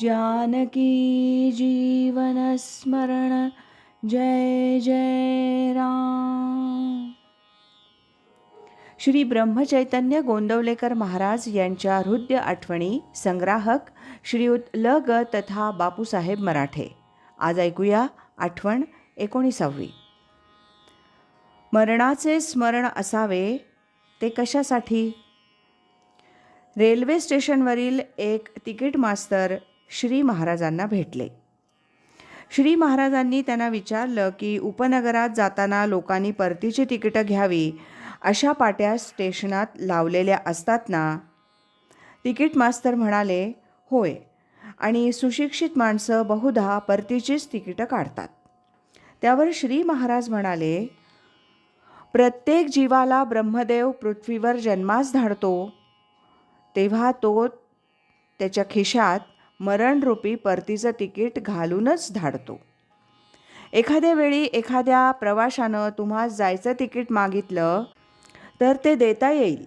जानकी जीवनस्मरण जय जय राम. श्री ब्रह्मचैतन्य गोंदवलेकर महाराज यांच्या हृदय आठवणी संग्राहक श्रीयुत ल ग तथा बापूसाहेब मराठे. आज ऐकूया आठवण एकोणीसावी. मरणाचे स्मरण असावे ते कशासाठी? रेल्वे स्टेशनवरील एक तिकीट मास्तर श्री महाराजांना भेटले. श्री महाराजांनी त्यांना विचारलं की उपनगरात जाताना लोकांनी परतीची तिकीटं घ्यावी अशा पाट्या स्टेशनात लावलेल्या असतात ना? तिकीट मास्तर म्हणाले होय. आणि सुशिक्षित माणसं बहुधा परतीचीच तिकीटं काढतात. त्यावर श्री महाराज म्हणाले प्रत्येक जीवाला ब्रह्मदेव पृथ्वीवर जन्मास धाडतो तेव्हा तो त्याच्या खिशात मरणरूपी परतीचं तिकीट घालूनच धाडतो. एखाद्या वेळी एखाद्या प्रवाशानं तुम्हा जायचं तिकीट मागितलं तर ते देता येईल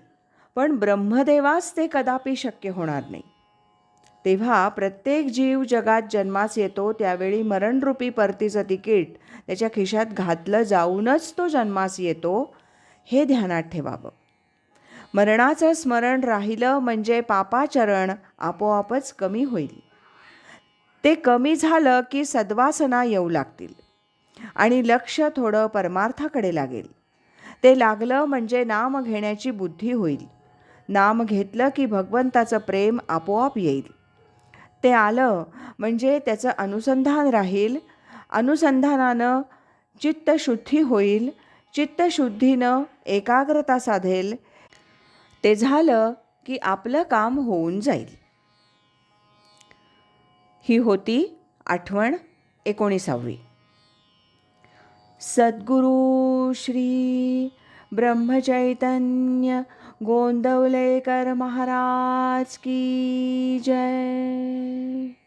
पण ब्रह्मदेवास ते कदापि शक्य होणार नाही. तेव्हा प्रत्येक जीव जगात जन्मास येतो त्यावेळी मरणरूपी परतीचं तिकीट त्याच्या खिशात घातलं जाऊनच तो जन्मास येतो हे ध्यानात ठेवावं. मरणाचं स्मरण राहिलं म्हणजे पापाचरण आपोआपच कमी होईल. ते कमी झालं की सद्वासना येऊ लागतील. आणि लक्ष थोडं परमार्थाकडे लागेल. ते लागलं म्हणजे नाम घेण्याची बुद्धी होईल. नाम घेतलं की भगवंताचं प्रेम आपोआप येईल. ते आलं म्हणजे त्याचं अनुसंधान राहील. अनुसंधानानं चित्तशुद्धी होईल. चित्तशुद्धीनं एकाग्रता साधेल. ते झालं की आपलं काम होऊन जाईल. ही होती आठवण एकोणीसावी. सद्गुरु श्री ब्रह्मचैतन्य गोंदवलेकर महाराज की जय.